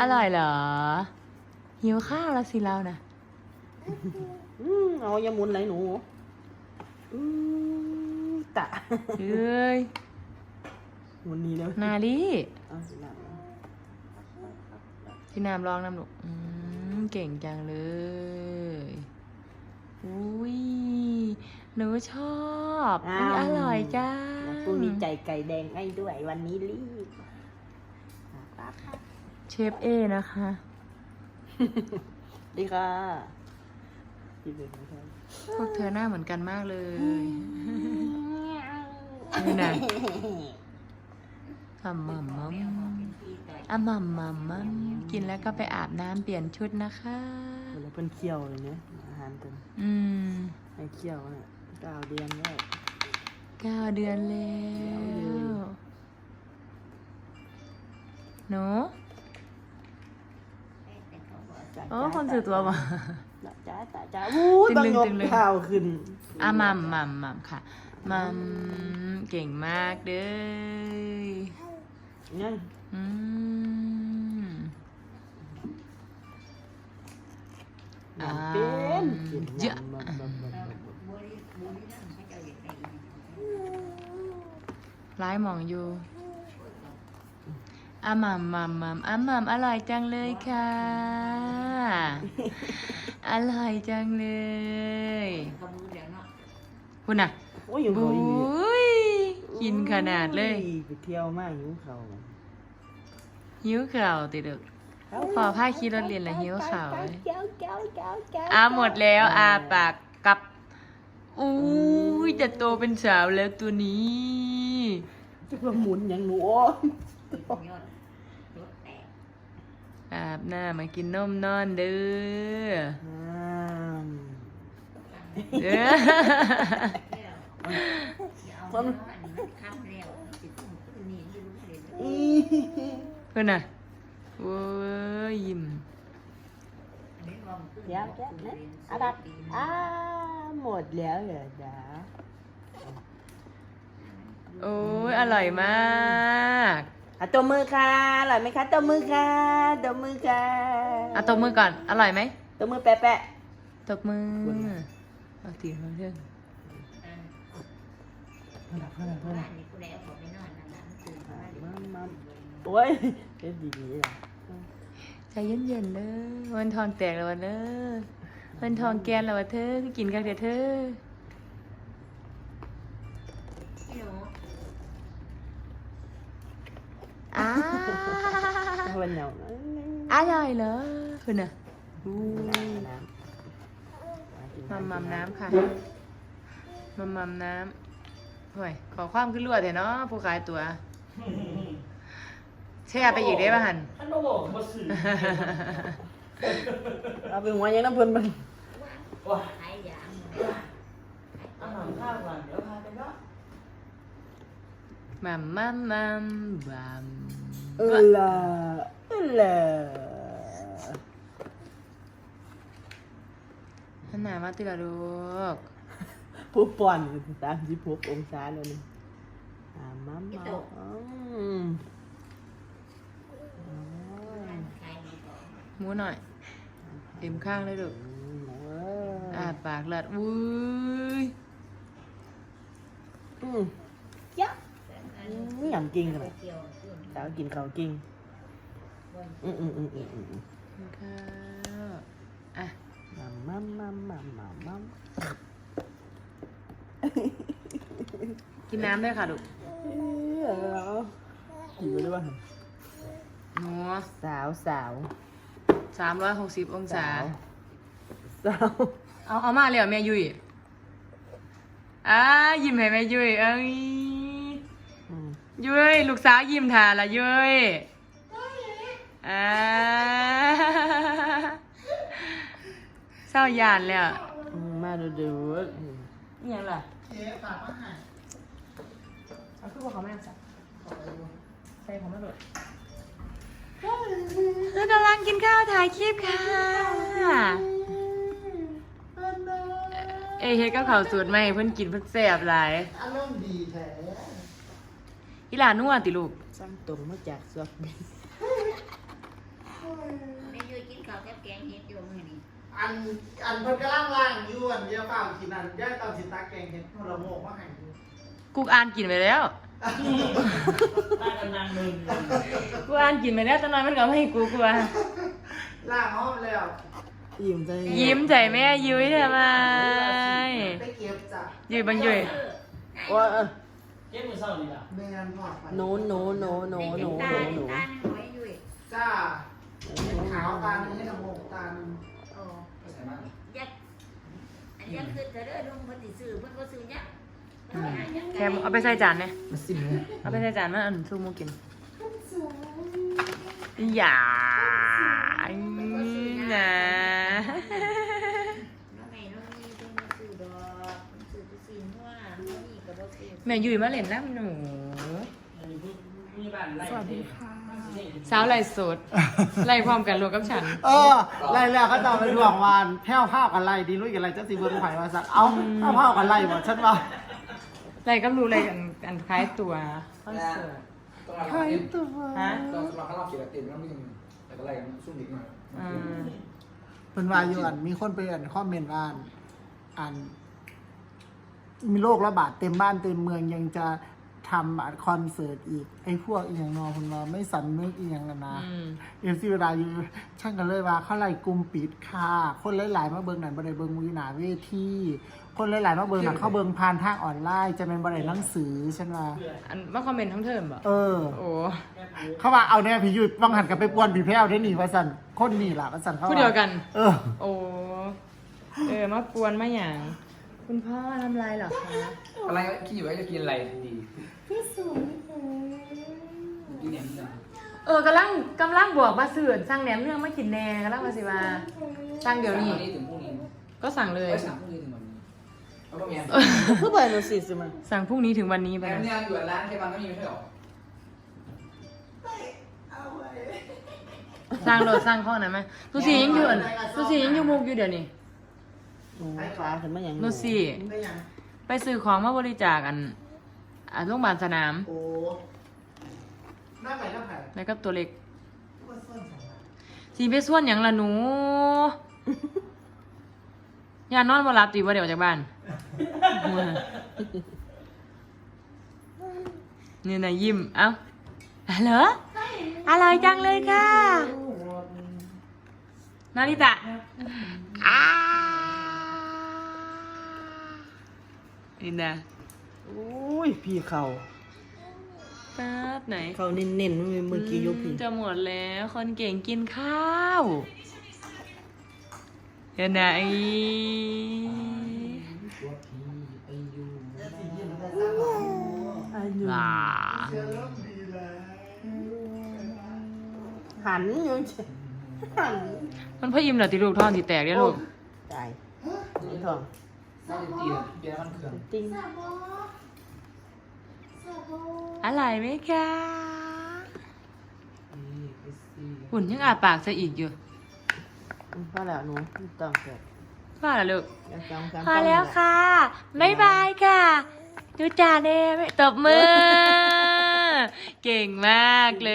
อร่อยเหรอ หิวข้าวแล้วสิเรานะอืมเอาอย่าหมุนไหลหนูอืมตะเอ้ยหมุนนี้แล้วนาลีเอาสิหนักนะพี่น้ำลองน้ำลูกอืมเก่งจังเลย อุ้ย หนูชอบอุ๊ยอร่อยจ้าแล้วพรุ่งนี้ใจไก่แดงให้ด้วยวันนี้รีบปั๊บ เชฟเอนะคะ ดีค่ะดีเลยนะครับพวกเธอหน้าเหมือนกันมากเลยนี่นะอ่ำมัมมัมอ่ำมัมมัมมัมกินแล้วก็ไปอาบน้ำเปลี่ยนชุดนะคะเวลาเพิ่นเคี่ยวเลยเนี่ยอาหารเพิ่นอืมให้เคี่ยวเนี่ยเก้าเดือนแล้วเก้าเดือนแล้เก้าเดือนวหนู โอ้คนสื่อตัวบ่จ้าจ้าจ้าอู้ยตึบางงงตึบงเลยข้าวขึ้นอะมัมมัมมัมค่ะมัมเก่งมากเด้อนั่นอืมน้ำเป็นกินเยอะน้ำน้ำน้ำน้ำน้ำร้ายหมองอยู่อาหม่ำมัมมัมอาหม่ำอร่อยจังเลยค่ะ อร่อยจังเลยคุณน่ะโอ้ยยังบุเขาอีกนี่้ยกินขนาดเลยไปเที่ยวมากหิวเขาหิวข่าวติดดึกพอผ้าขี่รถเรียนแล้วหิวข่าวเลยเจ้าเจ้าเจ้าเจ้าอาหมดแล้วอาปากกับอู้ยจะโตเป็นสาวแล้วตัวนี้จะมาหมุนอย่างหนู อาบน้ามากินนมนอนเด้อเด้ออีเพื่อนน่ะโอ้ยยิ้มเดี๋ยวเดี๋ยวนะอาดัดอ่าหมดแล้วเหรอจ๊ะโอ้ยอร่อยมาก อะตัวมือค่ะอร่อยไหมคะตัวมือค่ะตัวมือค่ะเอาตบมือก่อน อร่อยไหมตัวมือแปะแปะตบมือเอาตีเขาเรื่องเพื่อนเพื่อนเพื่อนมามาโอ้ยเป็นดีดีอะใจเย็นๆเด้อวันทองแตกแล้ววันเด้อวันทองแกนแล้ววะเธอคือกินกันเดี๋ยวเธอ เพื่อนเหนียวอร่อยเหรอคุณน่ะอู้น้มัมมัมน้ำค่ะ มัมมัมน้ำห่วยขอความขึ้นรวดเถอะเนาะผู้ขายตัว แช่ไปอีกได้ป่ะหันท่านมาบอกมาสื่อเอาไปหัวยังน้ำเพื่อนมันว่าอาหารข้าวก่อนเดี๋ยวพาไปเนาะมัมมัมมัมบัม เออล่ะเออล่ะหันหนามาติละลูกผู้ป่อนสามสิบหกองศาแล้วนี่อ่ามามาอืมหมูหน่อยเต็มข้างเลยลูกอ่าปากเลัดวุ้ยอืมยักนี่อย่างจริงเลย สาวกินข้าวจริงอืมอืมอืมอืมอืมอืมกินข้าวอะมามามามามามากินน้ำด้วยค่ะลูกเอออยู่ด้วยว่าหนูสาวสาวสามร้อยหกสิบองศา สาวเอาเอามาเลยเหรอแม่ยุ้ยอ่ายิ้มให้แม่ยุ้ยเอ้ย อืมยุ้ยลูกสาวยิ้มทาละยุ้ยอ่าเศร้าหยานเลยอะมาดูดูยังล่ะเอาคือว่าเขาไม่เอาใส่ใส่ของไม่หลุดเรากำลังกินข้าวถ่ายคลิปค่ะ เอเฮกับข้าวสูตรใหม่เพิ่อนกินเพิ่อนแซ่บหลายอารมณ์ดีแท้ อีหลานนัวติลูกสร้างตรงมาจากสวกบินไม่ยืดกินข้าวกับแกงเห็ดอยู่มื้อนี้อันอันเพิ่นกำลังล่างอยู่อันเดียวเปล่ากินอันย่าตอนสิตาแกงเห็ดพละโมกมาให้ดูกูอ่านกินไปแล้วล่างกันนางนึงกูอ่านกินไปแล้วตอนนั้นมันก็ไม่ให้กูกูว่าล่างห้องแล้วยิ้มใจยิ้มใจแม่ยุ้ยทำไมไปเก็บจ้ะยุ้ยบังยุ้ยว่า เออเก็บมือเศร้านี่ล่ะแม่นพอดไปโนโนโนโนโนตาโนโนตาหน่อยอยู่จ้าเป็นขาวตาหนึงให้ละโมกตาหนึงโอ้ยักอันยักคือจะเด้อลุงเพิ่นสิซื้อเพิ่นบ่ซื้อยักแคมเอาไปใส่จานเนี่ยมาสิมเลยเอาไปใส่จานมาอันสู้มูกินอย่านะ น้องแม่น้องนี่เพิ่นบ่ซื้อดอกเพิ่นซื้อไปซื้อหัวน้องนี่ก็บ่ซื้อ แม่ยุ้ยมาเล่นน้ำหนูมีบ้านไร่สวัสดีค่ะ สาวไรสดไล่พร้อมกันรวมกับฉัน เออไล่แล้วเขาจะเอาไปดวงวานแพ้วภาพกันไล่ดีลุยกันไล่เจ้าสีเบิ้งไผ่มาสัก เอาแพ้วภาพกันไล่บ่ฉันว่าไล่ก็รู้อะไรกันกันคล้ายตัวคอนเสิร์ตต้องมาใครเต็มตัวฮะต้องสมัครข้างนอกเขียนเต็มแล้วไม่ต้องแต่ก็ไล่กันซุ่มดิกหน่อยอืมเป็นว่าอยู่อันมีคนไปอ่านคอมเมนต์ว่าอันอัน มีโรคระบาดเต็มบ้านเต็มเมืองยังจะทำอัดคอนเสิร์ตอีก ไอ้พวกอีอย่างนอคุณว่าไม่สำนึกอีอย่างกันนะอืม เอฟซีเวลาอยู่ช่างกันเลยว่าเขาไล่กลุ่มปิดค่ะ คนหลายๆมาเบิ่งนั่นบ่ได้เบิ่งวีหนาเวทีคนหลายๆมาเบิ่งนั่นเขาเบิ่งผ่านทางออนไลน์จะเป็นบ่ได้หนังสือฉันว่าอันมาคอมเมนต์ทั้งเทอมบ่เออ โอ้เขาว่าเอาเนี่ยพี่หยุดบังหันกับไปปวนพี่แพ้วได้หนีว่าสั่นคนนี่ล่ะว่าสั่นเขาผู้เดียวกัน เออ โอ้เออมาปวนมาอย่าง คุณพ่อทำลายเหรอคะ อะไรคิดอยู่ว่าจะกินอะไรดีกินเนี่ยนี่นะเออกำลังกำลังบวกมาเสื่อนสั่งแหนมเรื่องไม่กินแน่กำลังมาสิมาสั่งเดี๋ยวนี้วันนี้ถึงพรุ่งนี้ก็สั่งเลยไปสั่งพรุ่งนี้ถึงวันนี้แล้วก็มีเพื่อเปิดหนูสิสิมันสั่งพรุ่งนี้ถึงวันนี้ไปแอมนะเนี่ยอยู่ร้านเคบังก็มีไม่ใช่หรอสั่งโหลดสั่งข้อนั้นไหมตูสียังอยู่อันตูสียังอยู่มุกอยู่เดี๋ยวนี้หนู ฟ้าขึ้นมาอย่างนูสีได้ยังไปซื้อของมาบริจาคอันอ่าโรงพยาบาลสนาม โอ้หน้าไปหน้าไผ่แล้วก็ตัวเล็กก็ส้นสองละสีไปส่วนอย่างละหนูยานอนมารับตีว่าเดี๋ยวจากบ้าน นี่นะยิ้ม เอ้าเหรออร่อยจังเลยค่ะ นาริตะอ้า นี่นะโอ้ยพี่เขาแป๊บไหนเขาเน้นๆเมื่อกี้ยกพี่จะหมดแล้วคนเก่งกินข้าวเดี๋ยวไหนตัวพีไปอยู่อายุลาหันอยู่เฉยหันมันพ่ออิ่มเหรอติลูกท้องติแตกเนี่ยลูกตายนี่ทอง น่าจะตีเปียมันเครื่องติ้งอร่อยไหมคะไปซีหุ่นยังอาปากซะอีกอยู่อืมพอแล้วหนูไม่ต้องเกิดว่าแล้วลูกเดี๋ยวสองสามพอแล้วค่ะ บ๊ายบายค่ะ ดูจ่าเน่ไม่ตบมือ เก่งมากเล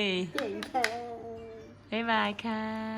ยเจ๋งแค่บ๊ายบายค่ะ